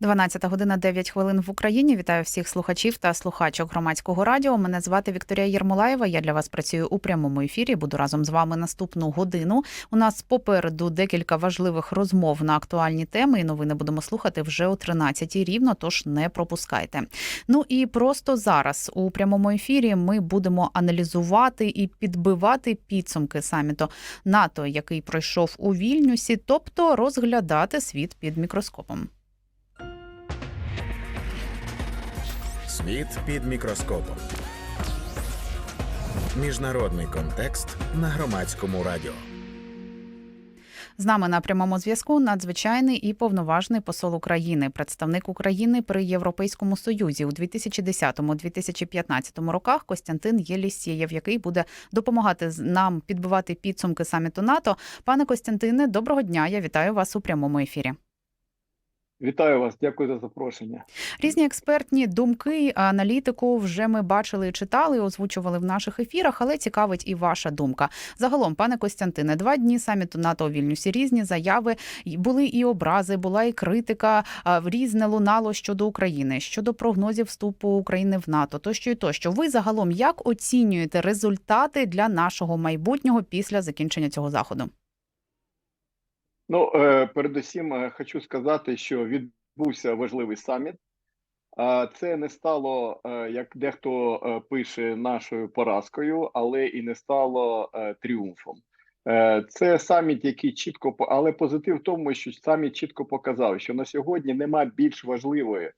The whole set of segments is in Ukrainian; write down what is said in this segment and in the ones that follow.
12 година 9 хвилин в Україні. Вітаю всіх слухачів та слухачок громадського радіо. Мене звати Вікторія Єрмолаєва. Я для вас працюю у прямому ефірі. Буду разом з вами наступну годину. У нас попереду декілька важливих розмов на актуальні теми. І новини будемо слухати вже о 13 рівно. Тож не пропускайте. Ну і просто зараз у прямому ефірі ми будемо аналізувати і підбивати підсумки саміту НАТО, який пройшов у Вільнюсі, тобто розглядати світ під мікроскопом. Світ під мікроскопом. Міжнародний контекст на громадському радіо. З нами на прямому зв'язку надзвичайний і повноважний посол України, представник України при Європейському Союзі у 2010-2015 роках Костянтин Єлісєєв, який буде допомагати нам підбивати підсумки саміту НАТО. Пане Костянтине, доброго дня. Я вітаю вас у прямому ефірі. Вітаю вас, дякую за запрошення. Різні експертні думки, аналітику вже ми бачили читали, озвучували в наших ефірах, але цікавить і ваша думка. Загалом, пане Костянтине, два дні саміту НАТО у Вільнюсі. Різні заяви були і образи, була і критика. Різне лунало щодо України, щодо прогнозів вступу України в НАТО, тощо і тощо. Ви загалом як оцінюєте результати для нашого майбутнього після закінчення цього заходу? Ну, е, передусім, е, хочу сказати, що відбувся важливий саміт. Це не стало, е, як дехто пише, нашою поразкою, але і не стало тріумфом. Це саміт, який чітко але позитив в тому, що саміт чітко показав, що на сьогодні нема більш важливої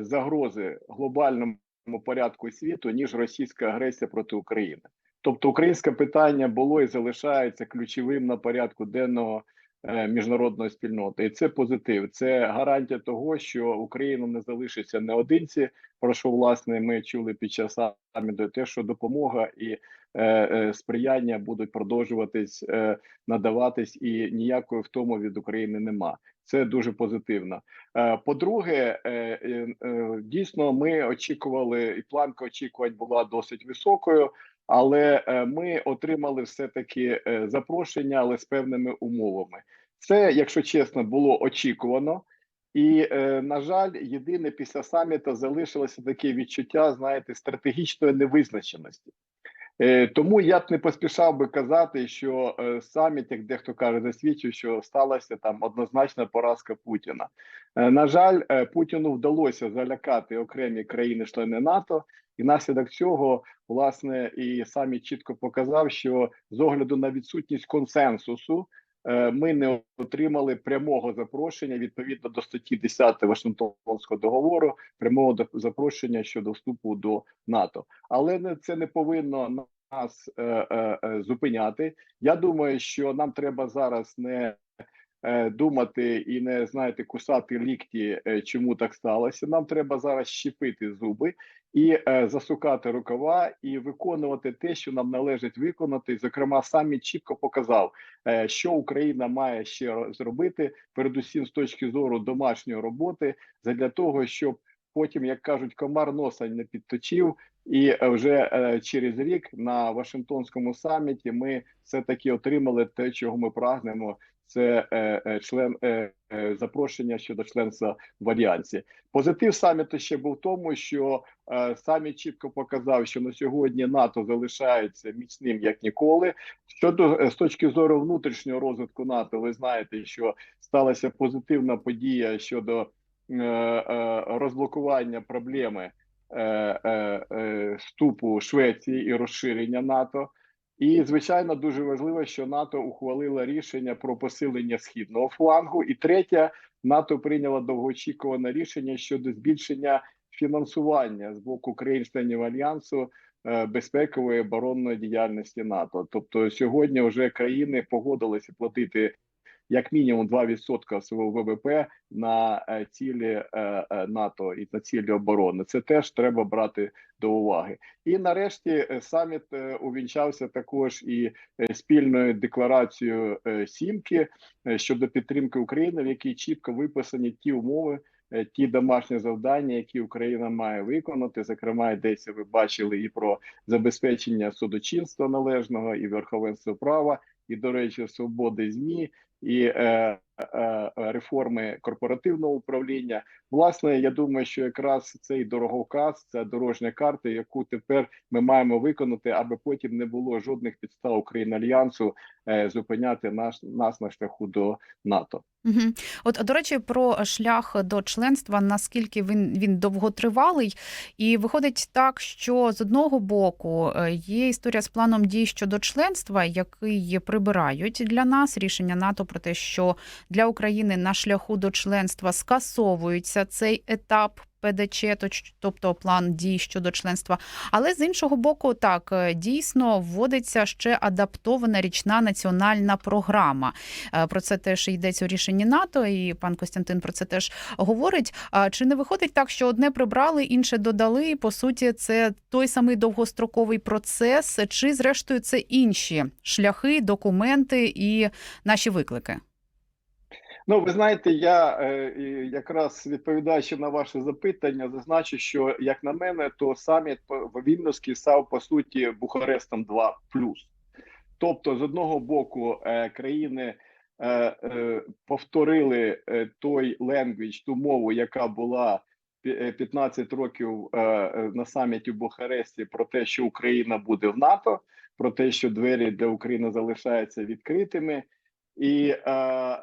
загрози глобальному порядку світу, ніж російська агресія проти України. Тобто, українське питання було і залишається ключовим на порядку денного е, міжнародної спільноти, і це позитив. Це гарантія того, що Україна не залишиться наодинці. Про що власне ми чули під час саміту, те, що допомога і е, е, сприяння будуть продовжуватись е, надаватись, і ніякої втоми від України нема. Це дуже позитивно. Е, По-друге, е, дійсно, ми очікували, і планка очікувань була досить високою. Але ми отримали все таки запрошення, але з певними умовами. Це, якщо чесно, було очікувано. І, е, на жаль, єдине після саміту залишилося таке відчуття, знаєте, стратегічної невизначеності. Е, Тому я б не поспішав би казати, що е, саміт, як дехто каже, засвідчив, що сталася там однозначна поразка Путіна. Е, На жаль, Путіну вдалося залякати окремі країни-члени НАТО, і наслідок цього, власне, і саміт чітко показав, що з огляду на відсутність консенсусу. Е, Ми не отримали прямого запрошення відповідно до статті 10 Вашингтонського договору, прямого запрошення щодо вступу до НАТО. Але це не повинно нас е, е, е, зупиняти. Я думаю, що нам треба зараз не думати і не знаєте, кусати лікті, е, чому так сталося. Нам треба зараз щепити зуби і е, засукати рукава, і виконувати те, що нам належить виконати. Зокрема, самі чітко показав, е, що Україна має ще зробити, передусім з точки зору домашньої роботи, для того, щоб потім, як кажуть, комар носа не підточив. І е, вже е, через рік на Вашингтонському саміті ми все таки отримали те, чого ми прагнемо. Це е, е, член е, е, запрошення щодо членства в альянсі. Позитив саміту ще був в тому, що е, саміт чітко показав, що на сьогодні НАТО залишається міцним як ніколи. Щодо з точки зору внутрішнього розвитку НАТО, ви знаєте, що сталася позитивна подія щодо розблокування проблеми е, е, е, вступу Швеції і розширення НАТО. І звичайно дуже важливо, що НАТО ухвалило рішення про посилення східного флангу. І третє, НАТО прийняло довгоочікуване рішення щодо збільшення фінансування з боку країн-членів альянсу е, безпекової оборонної діяльності НАТО. Тобто сьогодні вже країни погодилися платити як мінімум 2% свого ВВП на е, цілі е, е, НАТО і на цілі оборони. Це теж треба брати до уваги. І нарешті саміт увінчався також і спільною декларацією Сімки щодо підтримки України, в якій чітко виписані ті умови. ті домашні завдання, які Україна має виконати. Зокрема, йдеться, ви бачили і про забезпечення судочинства належного, і верховенства права, і, до речі, свободи змі, і е, реформи корпоративного управління. Власне, я думаю, що якраз цей дороговказ, це дорожня карта, яку тепер ми маємо виконати, аби потім не було жодних підстав України альянсу е, зупиняти наш нас на шляху до НАТО. Угу. От до речі, про шлях до членства, наскільки він він довготривалий, і виходить так, що з одного боку е, є історія з планом дій щодо членства, який прибирають для нас рішення НАТО про те, що для України на шляху до членства скасовується цей етап. ПДЧ, тобто план дій щодо членства. Але з іншого боку, так е, дійсно вводиться ще адаптована річна національна програма. Е, Про це теж йдеться у рішенні НАТО, і пан Костянтин про це теж говорить. Чи не виходить так, що одне прибрали, інше додали? По суті, це той самий довгостроковий процес, чи зрештою це інші шляхи, документи і наші виклики? Ну, ви знаєте, я е, якраз відповідаючи на ваше запитання, зазначу, що як на мене, то саміт Вільнюсський став по суті Бухарестом 2 Тобто, з одного боку, е, країни е, е, повторили е, той ленгвіч, ту мову, яка була пі- е, 15 років е, е, на саміті в Бухаресті, про те, що Україна буде в НАТО, про те, що двері для України залишаються відкритими, і е,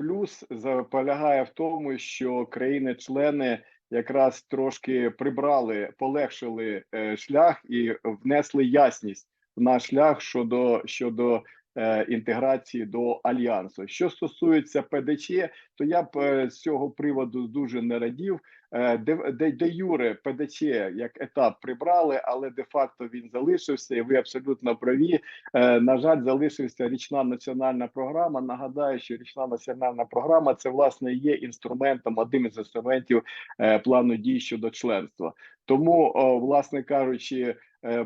плюс полягає в тому, що країни-члени якраз трошки прибрали, полегшили е, шлях і внесли ясність в наш шлях щодо щодо інтеграції до альянсу. Що стосується ПДЧ, то я б е, з цього приводу дуже не радів. Е, де, де, де юре ПДЧ як етап прибрали, але де факто він залишився, і ви абсолютно праві. Е, на жаль, залишився річна національна програма. Нагадаю, що річна національна програма це власне є інструментом, одним із інструментів е, плану дій щодо членства. Тому, власне кажучи, е,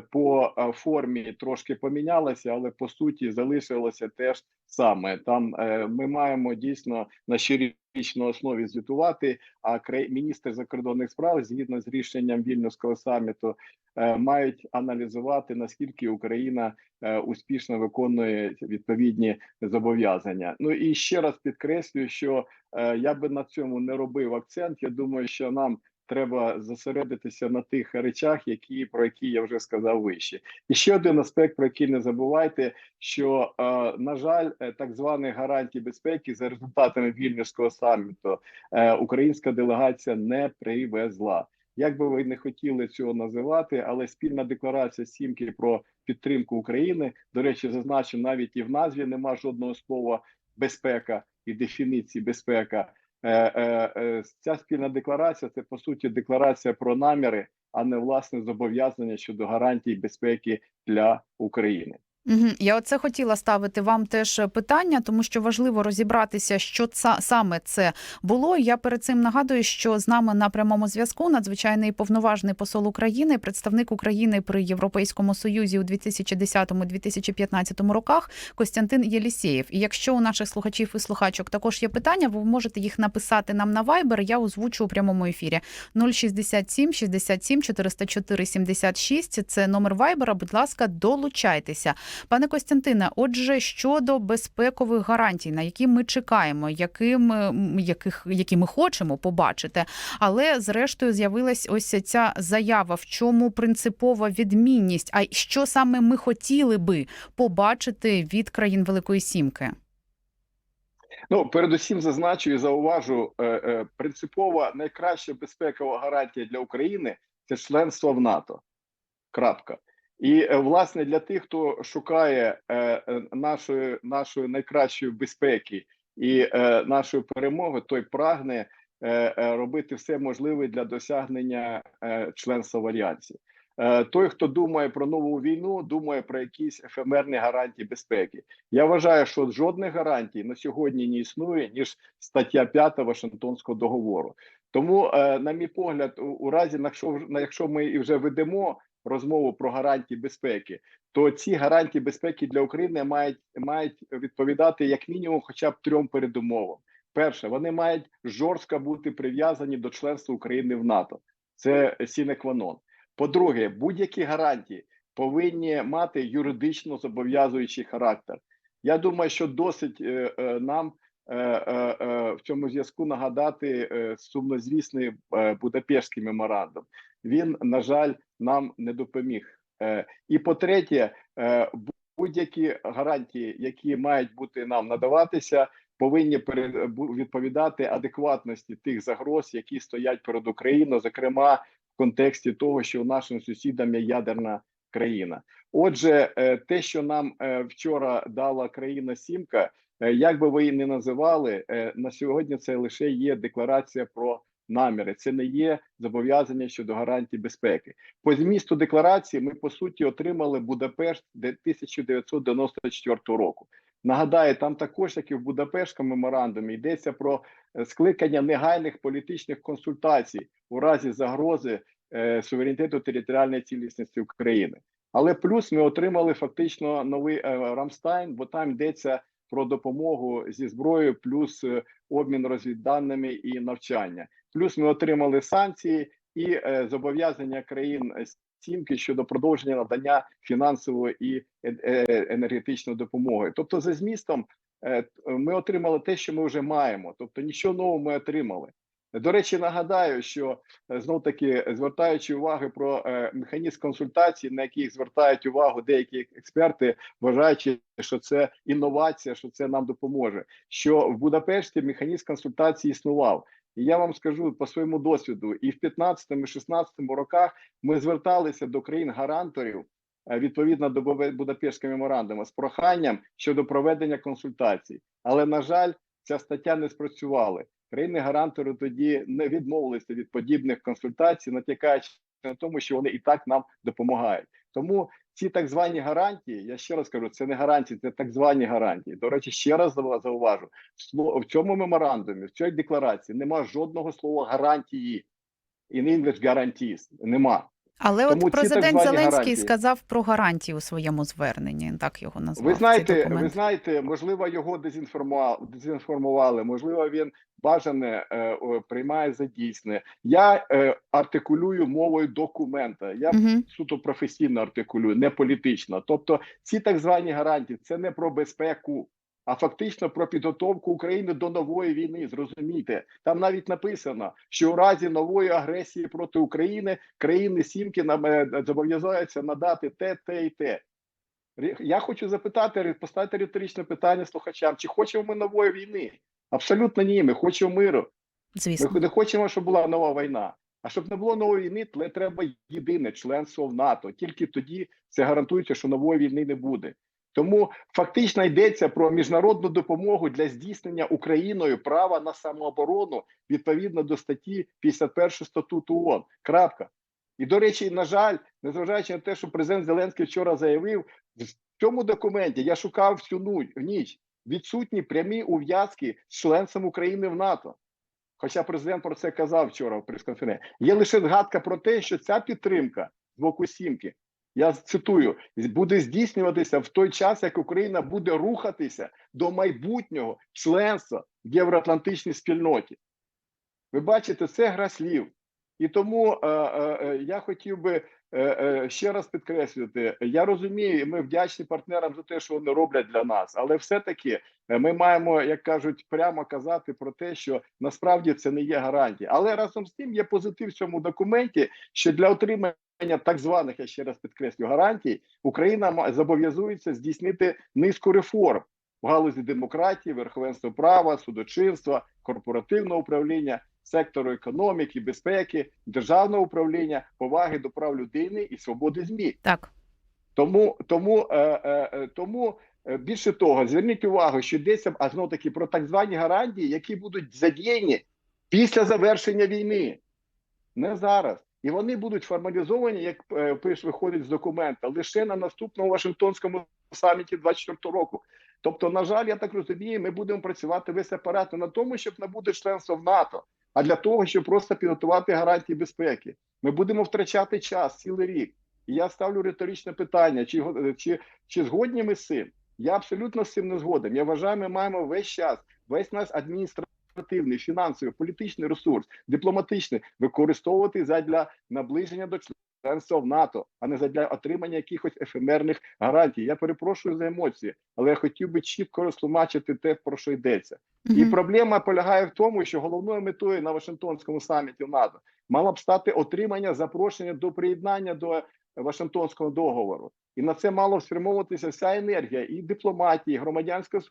по е, формі трошки помінялося, але по суті залишилося теж саме. Там е, ми маємо дійсно на щорічній основі звітувати. А міністр закордонних справ, згідно з рішенням вільнюського саміту, е, мають аналізувати наскільки Україна е, успішно виконує відповідні зобов'язання. Ну і ще раз підкреслюю, що е, я би на цьому не робив акцент. Я думаю, що нам треба зосередитися на тих речах, які про які я вже сказав вище. І ще один аспект, про який не забувайте, що е, на жаль, е, так звані гарантії безпеки за результатами вільнюського саміту е, українська делегація не привезла. Як би ви не хотіли цього називати, але спільна декларація сімки про підтримку України. До речі, зазначу, навіть і в назві нема жодного слова безпека і дефініції безпека. Е, е, е, Ця спільна декларація це по суті декларація про наміри, а не власне зобов'язання щодо гарантій безпеки для України. Угу. Я оце хотіла ставити вам теж питання, тому що важливо розібратися, що це саме це було. Я перед цим нагадую, що з нами на прямому зв'язку надзвичайний повноважний посол України, представник України при Європейському Союзі у 2010-2015 роках Костянтин Єлісєєв. І якщо у наших слухачів і слухачок також є питання, ви можете їх написати нам на Viber, Я озвучу у прямому ефірі 067 67 404 76. Це номер Вайбера. Будь ласка, долучайтеся. Пане Костянтине, отже, щодо безпекових гарантій, на які ми чекаємо, яким, яких, які ми хочемо побачити, але зрештою з'явилась ось ця заява, в чому принципова відмінність. А що саме ми хотіли би побачити від країн Великої Сімки? Ну, передусім зазначу і зауважу, е, е, принципова найкраща безпекова гарантія для України це членство в НАТО. Крапка. І е, власне для тих, хто шукає е, е, нашої нашої найкращої безпеки і нашої перемоги, той прагне робити все можливе для досягнення членства в альянсі. Той, хто думає про нову війну, думає про якісь ефемерні гарантії безпеки. Я вважаю, що жодних гарантій на сьогодні не існує ніж стаття 5 Вашингтонського договору. Тому, на мій погляд, у, разі, якщо ми і вже ведемо розмову про гарантії безпеки, то ці гарантії безпеки для України мають мають відповідати як мінімум, хоча б трьом передумовам. перше, вони мають жорстко бути прив'язані до членства України в НАТО. Це сінекванон. По-друге, будь-які гарантії повинні мати юридично зобов'язуючий характер. Я думаю, що досить е, е, нам в цьому зв'язку нагадати е, сумнозвісний е, Будапештський меморандум. Він, на жаль, нам не допоміг. Е, і по-третє, е, будь-які гарантії, які мають бути нам надаватися, повинні відповідати адекватності тих загроз, які стоять перед Україною, зокрема в контексті того, що нашим сусідам є ядерна країна. Отже, е, те, що нам е, вчора дала країна Сімка, е, як би ви її не називали, е, на сьогодні це лише є декларація про наміри. Це не є зобов'язання щодо гарантій безпеки. По змісту декларації ми по суті отримали Будапешт де- 1994 року. Нагадаю, там також, як і в Будапештському меморандумі, йдеться про е, скликання негайних політичних консультацій у разі загрози е, суверенітету територіальної цілісності України. Але плюс ми отримали фактично новий е, Рамстайн, бо там йдеться про допомогу зі зброєю, плюс е, обмін розвідданими і навчання. Плюс ми отримали санкції і е, зобов'язання країн сімки щодо продовження надання фінансової і е- енергетичної допомоги. Тобто, за змістом, ми отримали те, що ми вже маємо. Тобто, нічого нового ми отримали. До речі, нагадаю, що знов таки звертаючи уваги про е, механізм консультацій, на яких звертають увагу деякі експерти, вважаючи, що це інновація, що це нам допоможе. Що в Будапешті механізм консультацій існував. І я вам скажу по своєму досвіду, і в 15-16 роках ми зверталися до країн гаранторів е, відповідно до Бу- Будапештського меморандуму з проханням щодо проведення консультацій. Але на жаль, ця стаття не спрацювала. Країни-гарантори тоді не відмовилися від подібних консультацій, натякаючи на тому, що вони і так нам допомагають. Тому ці так звані гарантії, я ще раз кажу, це не гарантії, це так звані гарантії. До речі, ще раз зауважу: в цьому меморандумі, в цій декларації немає жодного слова гарантії. In English guarantees. нема. Але Тому от президент Зеленський гарантії. сказав про гарантії у своєму зверненні. Так його назвав. Ви знаєте, ви знаєте, можливо, його дезінформували, дезінформували, можливо, він бажане е, приймає за дійсне. Я е, артикулюю мовою документа. Я Мгм. суто професійно артикулюю, не політично. Тобто, ці так звані гарантії це не про безпеку, а фактично про підготовку України до нової війни. Зрозумійте, там навіть написано, що у разі нової агресії проти України країни сімки нам е, зобов'язаються надати те, те і те. Я хочу запитати, поставити риторичне питання слухачам: чи хочемо ми нової війни? Абсолютно ні. Ми хочемо миру. Звісно. Ми не хочемо, щоб була нова війна. А щоб не було нової війни, треба єдине членство в НАТО. Тільки тоді це гарантується, що нової війни не буде. Тому фактично йдеться про міжнародну допомогу для здійснення Україною права на самооборону відповідно до статті 51 статуту ООН. Крапка. І до речі, на жаль, незважаючи на те, що президент Зеленський вчора заявив, в цьому документі я шукав всю ну- ніч відсутні прямі ув'язки з членством України в НАТО. Хоча президент про це казав вчора в прес-конференції. Є лише згадка про те, що ця підтримка з боку сімки, я цитую, буде здійснюватися в той час, як Україна буде рухатися до майбутнього членства в євроатлантичній спільноті. Ви бачите, це гра слів. І тому е, е, е, я хотів би е, е, ще раз підкреслити: я розумію, ми вдячні партнерам за те, що вони роблять для нас, але все-таки е, ми маємо, як кажуть, прямо казати про те, що насправді це не є гарантія. Але разом з тим є позитив в цьому документі, що для отримання так званих, я ще раз підкреслю, гарантій Україна зобов'язується здійснити низку реформ в галузі демократії, верховенства права, судочинства, корпоративного управління, сектору економіки, безпеки, державного управління, поваги до прав людини і свободи ЗМІ. Так. Тому тому, е, е, е, тому е, більше того, зверніть увагу, що йдеться а знову таки про так звані гарантії, які будуть задіяні після завершення війни, не зараз. І вони будуть формалізовані, як е, пиш виходить з документа, лише на наступному Вашингтонському саміті 24 року. Тобто, на жаль, я так розумію, ми будемо працювати весь апарат не на тому, щоб набути членство в НАТО, а для того, щоб просто підготувати гарантії безпеки. Ми будемо втрачати час цілий рік. І я ставлю риторичне питання: чи, чи, чи згодні ми з цим? Я абсолютно з цим не згоден. Я вважаю, ми маємо весь час, весь наш адміністративний адміністративний, фінансовий, політичний ресурс, дипломатичний використовувати задля наближення до членства в НАТО, а не задля отримання якихось ефемерних гарантій. Я перепрошую за емоції, але я хотів би чітко розтлумачити те, про що йдеться. І проблема полягає в тому, що головною метою на Вашингтонському саміті НАТО мало б стати отримання запрошення до приєднання до Вашингтонського договору. І на це мало спрямовуватися вся енергія і дипломатії, і громадянського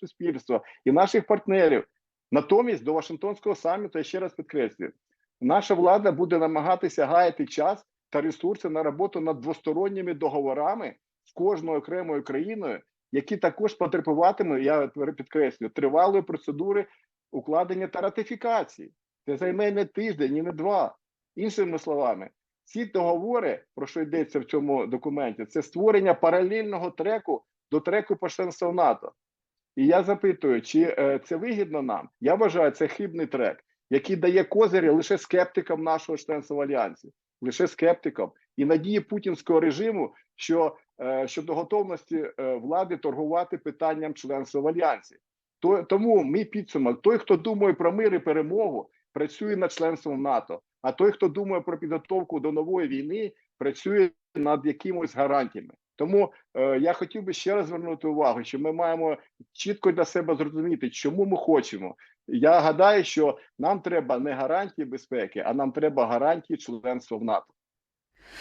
суспільства, і наших партнерів. Натомість до Вашингтонського саміту, я ще раз підкреслюю, наша влада буде намагатися гаяти час та ресурси на роботу над двосторонніми договорами з кожною окремою країною, які також потребуватимуть, я підкреслюю, тривалої процедури укладення та ратифікації. Це займе не тиждень і не два. Іншими словами, ці договори, про що йдеться в цьому документі, це створення паралельного треку до треку по членству НАТО. І я запитую, чи е, це вигідно нам? Я вважаю, це хибний трек, який дає козирі лише скептикам нашого членства в альянсі, лише скептикам і надії путінського режиму, що е, щодо готовності е, влади торгувати питанням членства в альянсі. То тому мій підсумок: той, хто думає про мир і перемогу, працює над членством НАТО. А той, хто думає про підготовку до нової війни, працює над якимось гарантіями. Тому е, я хотів би ще раз звернути увагу, що ми маємо чітко для себе зрозуміти, чому ми хочемо. Я гадаю, що нам треба не гарантії безпеки, а нам треба гарантії членства в НАТО.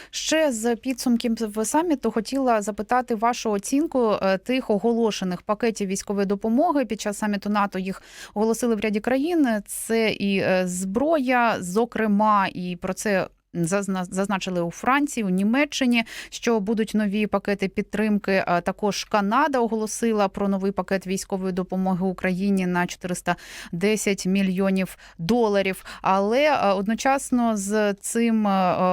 Ще з підсумків саміту хотіла запитати вашу оцінку е, тих оголошених пакетів військової допомоги. Під час саміту НАТО їх оголосили в ряді країн. Це і е, зброя, зокрема, і про це. Зазна- Зазначили у Франції, у Німеччині, що будуть нові пакети підтримки. Також Канада оголосила про новий пакет військової допомоги Україні на 410 мільйонів доларів. Але одночасно з цим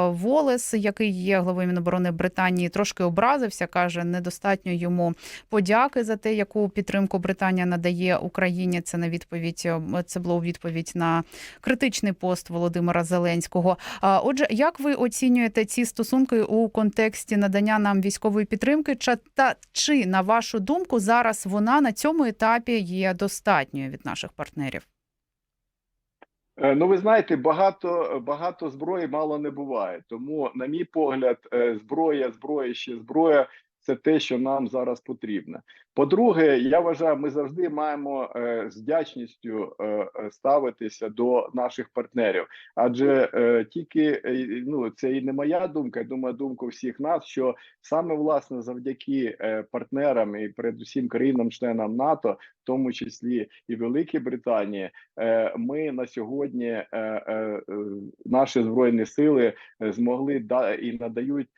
Волес, який є главою Міноборони Британії, трошки образився. каже, недостатньо йому подяки за те, яку підтримку Британія надає Україні. Це на відповідь. Це було у відповідь на критичний пост Володимира Зеленського. Отже, як ви оцінюєте ці стосунки у контексті надання нам військової підтримки? Чи та чи на вашу думку зараз вона на цьому етапі є достатньою від наших партнерів? Е, Ну, ви знаєте, багато багато зброї мало не буває. Тому, на мій погляд, е, зброя, зброя ще зброя це те, що нам зараз потрібно. По-друге, я вважаю, ми завжди маємо е, з вдячністю е, е, ставитися до наших партнерів, адже тільки ну це і не моя думка, я думаю, думка всіх нас, що саме власне завдяки партнерам і передусім країнам-членам НАТО, в тому числі і Великій Британії, ми на сьогодні наші збройні сили змогли да і надають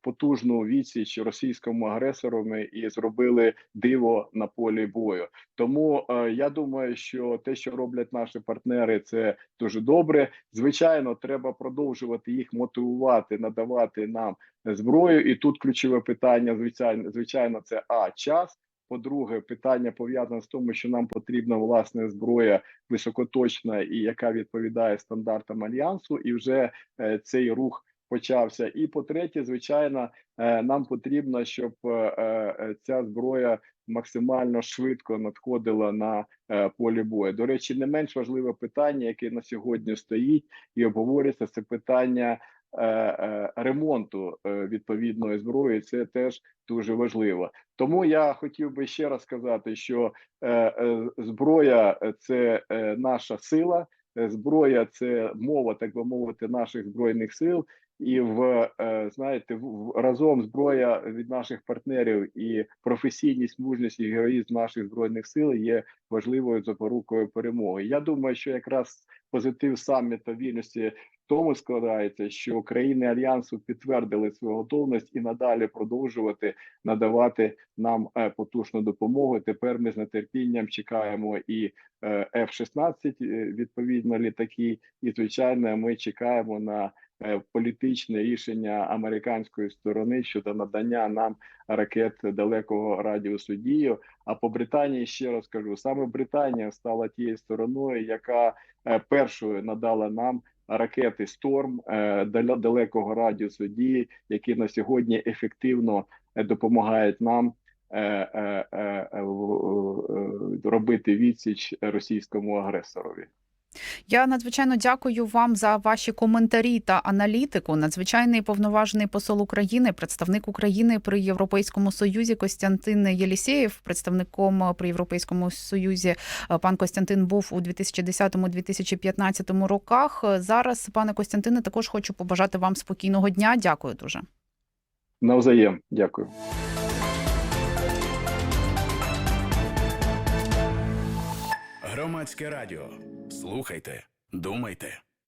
потужну відсіч російському агресору і зробили диво на полі бою. Тому е, я думаю, що те, що роблять наші партнери, це дуже добре. Звичайно, треба продовжувати їх мотивувати, надавати нам зброю. І тут ключове питання, звичайно, звичайно, це а час. По-друге, питання пов'язане з тому, що нам потрібна власне зброя високоточна і яка відповідає стандартам альянсу, і вже е, цей рух почався. І по-третє, звичайно, е, нам потрібно, щоб е, е, ця зброя максимально швидко надходила на полі бою. До речі, не менш важливе питання, яке на сьогодні стоїть і обговорюється, це питання. Ремонту відповідної зброї це теж дуже важливо. Тому я хотів би ще раз сказати, що зброя це наша сила, зброя це мова, так би мовити, наших збройних сил. І в е, знаєте, в, разом зброя від наших партнерів і професійність, мужність і героїзм наших збройних сил є важливою запорукою перемоги. Я думаю, що якраз позитив саміту вільності тому складається, що країни альянсу підтвердили свою готовність і надалі продовжувати надавати нам е, потужну допомогу. Тепер ми з нетерпінням чекаємо і е, F-16, е, відповідно літаки, і звичайно, ми чекаємо на політичне рішення американської сторони щодо надання нам ракет далекого радіусу дії. А по Британії ще раз кажу: саме Британія стала тією стороною, яка першою надала нам. Ракети Storm е, далекого радіусу дії, які на сьогодні ефективно е, допомагають нам е, робити відсіч російському агресорові. Я надзвичайно дякую вам за ваші коментарі та аналітику. Надзвичайний повноважений посол України, представник України при Європейському Союзі Костянтин Єлісєєв, представником при Європейському Союзі. е, Пан Костянтин був у 2010-2015 роках. Зараз, пане Костянтине, також хочу побажати вам спокійного дня. Дякую дуже. Навзаєм, дякую. Громадське радіо. Слухайте, думайте.